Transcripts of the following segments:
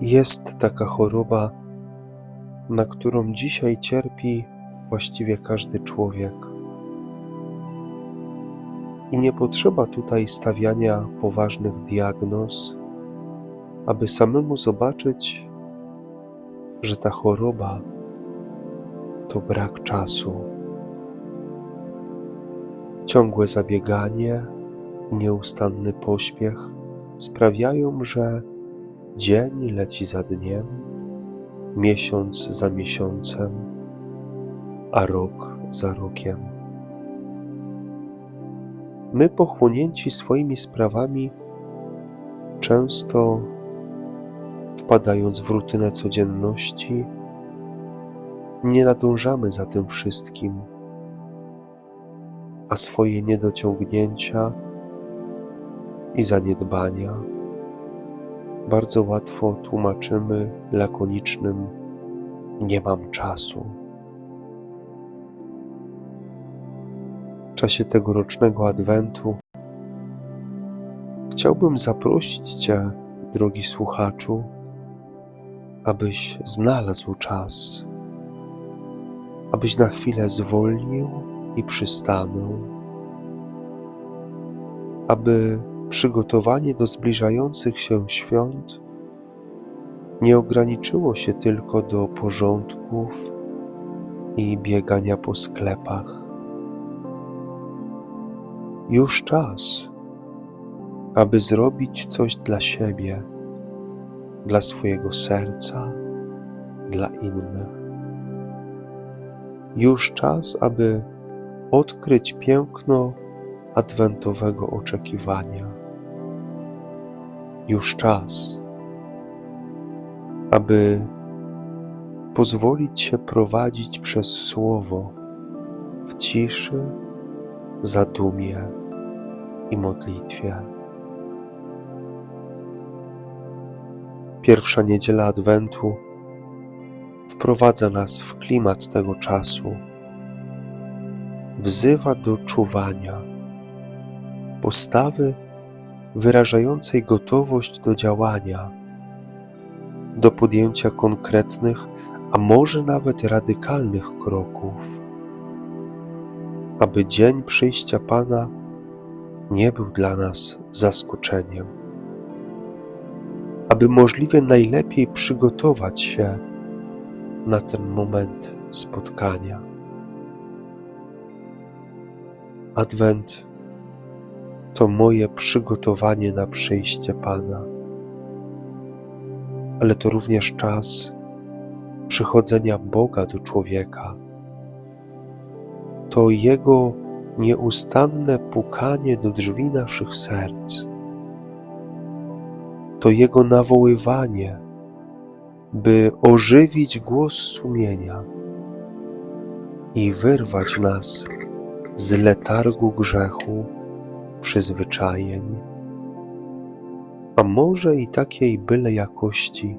Jest taka choroba, na którą dzisiaj cierpi właściwie każdy człowiek. I nie potrzeba tutaj stawiania poważnych diagnoz, aby samemu zobaczyć, że ta choroba to brak czasu. Ciągłe zabieganie nieustanny pośpiech sprawiają, że dzień leci za dniem, miesiąc za miesiącem, a rok za rokiem. My, pochłonięci swoimi sprawami, często wpadając w rutynę codzienności, nie nadążamy za tym wszystkim, a swoje niedociągnięcia i zaniedbania bardzo łatwo tłumaczymy lakonicznym nie mam czasu. W czasie tegorocznego Adwentu chciałbym zaprosić Cię, drogi słuchaczu, abyś znalazł czas, abyś na chwilę zwolnił i przystanął, aby przygotowanie do zbliżających się świąt nie ograniczyło się tylko do porządków i biegania po sklepach. Już czas, aby zrobić coś dla siebie, dla swojego serca, dla innych. Już czas, aby odkryć piękno adwentowego oczekiwania. Już czas, aby pozwolić się prowadzić przez Słowo w ciszy, zadumie i modlitwie. Pierwsza niedziela Adwentu wprowadza nas w klimat tego czasu, wzywa do czuwania, postawy wyrażającej gotowość do działania, do podjęcia konkretnych, a może nawet radykalnych kroków, aby dzień przyjścia Pana nie był dla nas zaskoczeniem, aby możliwie najlepiej przygotować się na ten moment spotkania. Adwent to moje przygotowanie na przyjście Pana, ale to również czas przychodzenia Boga do człowieka. To Jego nieustanne pukanie do drzwi naszych serc. To Jego nawoływanie, by ożywić głos sumienia i wyrwać nas z letargu grzechu, przyzwyczajeń, a może i takiej byle jakości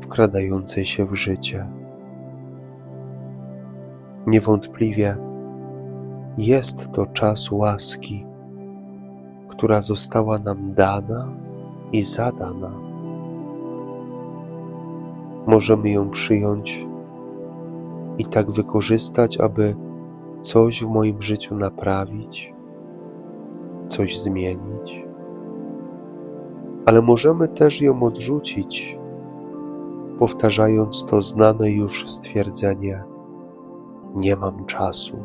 wkradającej się w życie. Niewątpliwie jest to czas łaski, która została nam dana i zadana. Możemy ją przyjąć i tak wykorzystać, aby coś w moim życiu naprawić, coś zmienić, ale możemy też ją odrzucić, powtarzając to znane już stwierdzenie: Nie mam czasu.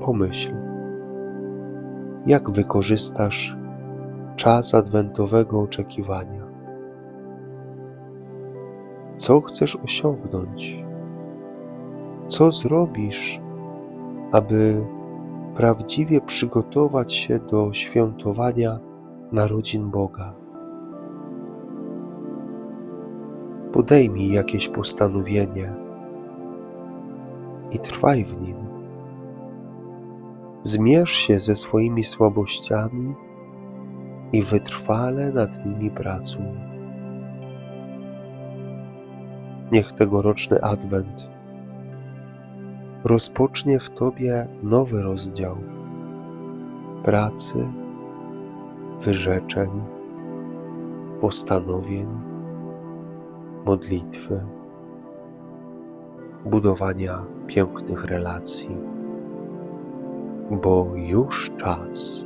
Pomyśl, jak wykorzystasz czas adwentowego oczekiwania. Co chcesz osiągnąć? Co zrobisz, aby prawdziwie przygotować się do świętowania narodzin Boga? Podejmij jakieś postanowienie i trwaj w nim. Zmierz się ze swoimi słabościami i wytrwale nad nimi pracuj. Niech tegoroczny Adwent rozpocznie w Tobie nowy rozdział pracy, wyrzeczeń postanowień, modlitwy, budowania pięknych relacji, bo już czas.